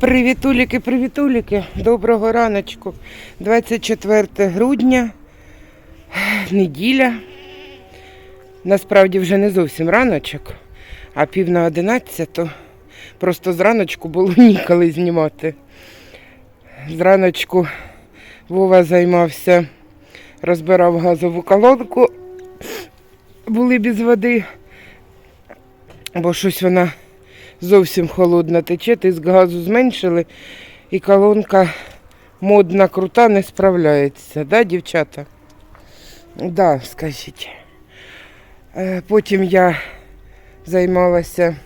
Привітуліки, привітуліки, доброго раночку. 24 грудня, неділя. Насправді вже не зовсім раночок, а пів на одинадцяту. Просто зраночку було ніколи знімати. Зраночку Вова займався, розбирав газову колонку, були без води, бо щось вона зовсім холодна тече, тиск газу зменшили, і колонка модна, крута, не справляється, да, дівчата? Да, скажіть. Е, Потім я займалася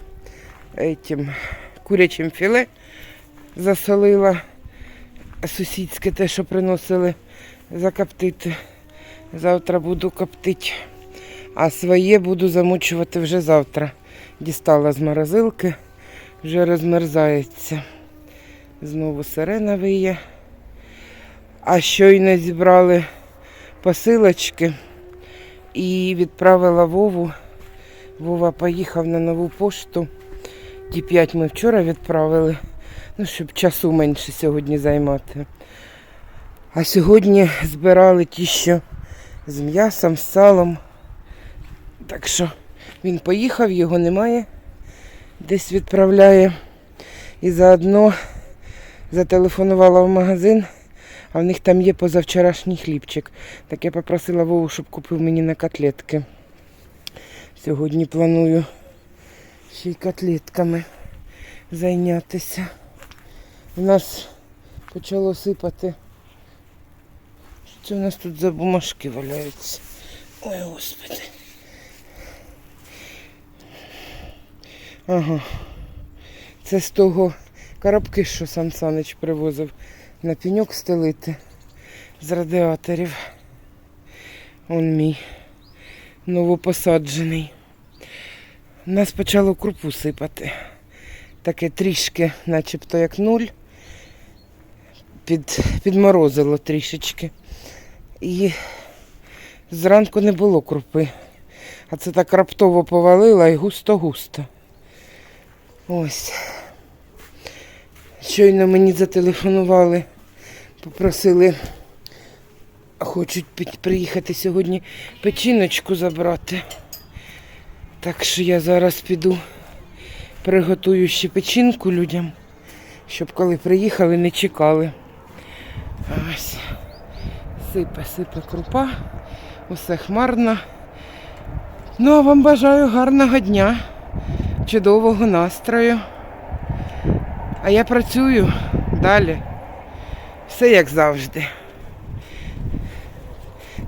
этим, курячим філе, засолила сусідське те, що приносили закоптити. Завтра буду коптити, а своє буду замочувати вже завтра. Дістала з морозилки, вже розмерзається. Знову сирена виє. А щойно зібрали посилочки і відправила Вову. Вова поїхав на нову пошту. Ті п'ять ми вчора відправили, ну, щоб часу менше сьогодні займати. А сьогодні збирали ті, що з м'ясом, з салом. Так що він поїхав, його немає. Десь відправляє. І заодно зателефонувала в магазин, а в них там є позавчорашній хлібчик. Так я попросила Вову, щоб купив мені на котлетки. Сьогодні планую ще й котлетками зайнятися. У нас почало сипати. Що це у нас тут за бумажки валяються? Ой, господи. Ага. Це з того коробки, що Сан Санич привозив на пеньок стелити з радіаторів. Он мій новопосаджений. У нас почало крупу сипати. Таке трішки, начебто як нуль. Під, підморозило трішечки. І зранку не було крупи. А це так раптово повалило і густо-густо. Ось. Щойно мені зателефонували, попросили, хочуть приїхати сьогодні печіночку забрати. Так що я зараз піду, приготую ще печінку людям, щоб коли приїхали, не чекали. Сипе, сипе крупа, усе хмарно. Ну, а вам бажаю гарного дня чудового настрою. А я працюю далі. Все як завжди.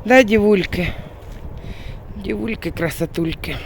Да, дівульки. Дівульки, красотульки.